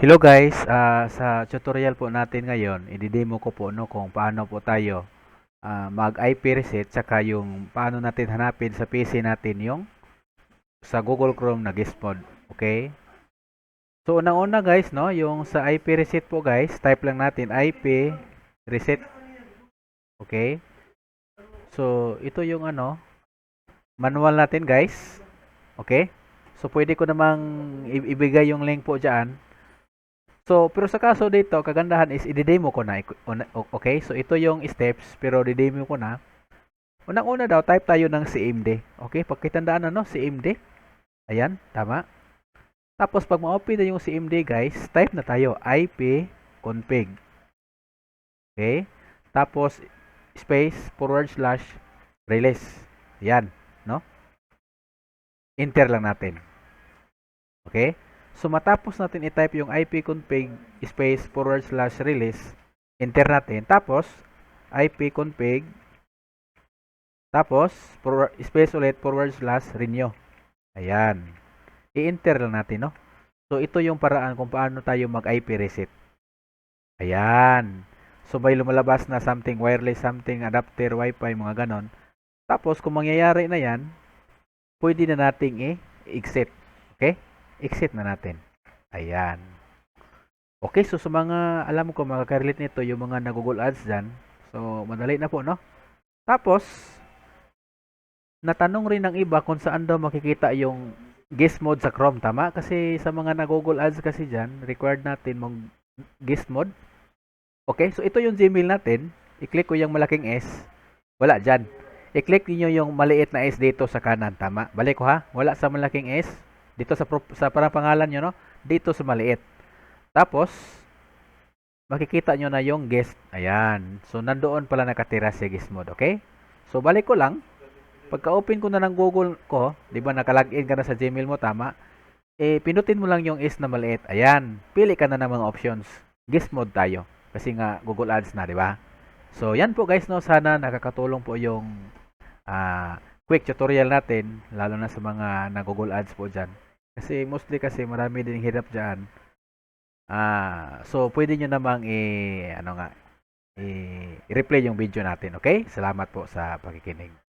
Hello guys, ah, sa tutorial po natin ngayon, i-demo ko po no kung paano po tayo ah, mag IP reset saka yung paano natin hanapin sa PC natin yung sa Google Chrome na guest mode. Okay? So unang-una guys, no, yung sa IP reset po guys, type lang natin IP reset. Okay? So ito yung ano manual natin guys. Okay? So pwede ko namang ibigay yung link po diyan. So, pero sa kaso dito, kagandahan is i-demo ko na. Okay? So, ito yung steps, pero i-demo ko na. Unang-una daw, type tayo ng CMD. Okay? Pagkitandaan na, no? CMD. Ayan, tama. Tapos, pag ma-open na yung CMD, guys, type na tayo IP config. Okay? Tapos, space, forward slash, release. Ayan, no? Enter lang natin. Okay? So matapos natin i-type yung IP config space forward slash release, enter natin. Tapos IP config tapos space ulit forward slash renew. Ayan. I-enter lang natin, no? So ito yung paraan kung paano tayo mag IP reset. Ayan. So may lumalabas na something wireless, something adapter, wifi, mga ganon. Tapos kung mangyayari na yan, pwede na nating i-exit. Okay? Exit na natin. Ayan. Okay, so sa mga alam ko makaka-relate nito yung mga nag-Google Ads dyan. So, madali na po, no? Tapos, natanong rin ng iba kung saan daw makikita yung guest mode sa Chrome, tama? Kasi sa mga nag-Google Ads kasi dyan, required natin mag guest mode. Okay, so ito yung Gmail natin. I-click ko yung malaking S. Wala dyan. I-click niyo yung maliit na S dito sa kanan, tama? Balik ko ha. Wala sa malaking S. Dito sa sa parang pangalan nyo, no? Dito sa maliit. Tapos, makikita nyo na yung guest. Ayan. So, nandoon pala nakatira si mode. Okay? So, balik ko lang. Pagka-open ko na ng Google ko, di ba nakalagin ka na sa Gmail mo, tama? Eh, pinutin mo lang yung is na maliit. Ayan. Pili ka na ng mga options. Guest mode tayo. Kasi nga, Google Ads na, di ba? So, yan po guys, no? Sana nakakatulong po yung ah quick tutorial natin, lalo na sa mga nag-Google Ads po dyan. Kasi mostly kasi marami din hirap dyan. Ah, so pwede nyo namang i ano nga i-replay yung video natin, okay? Salamat po sa pakikinig.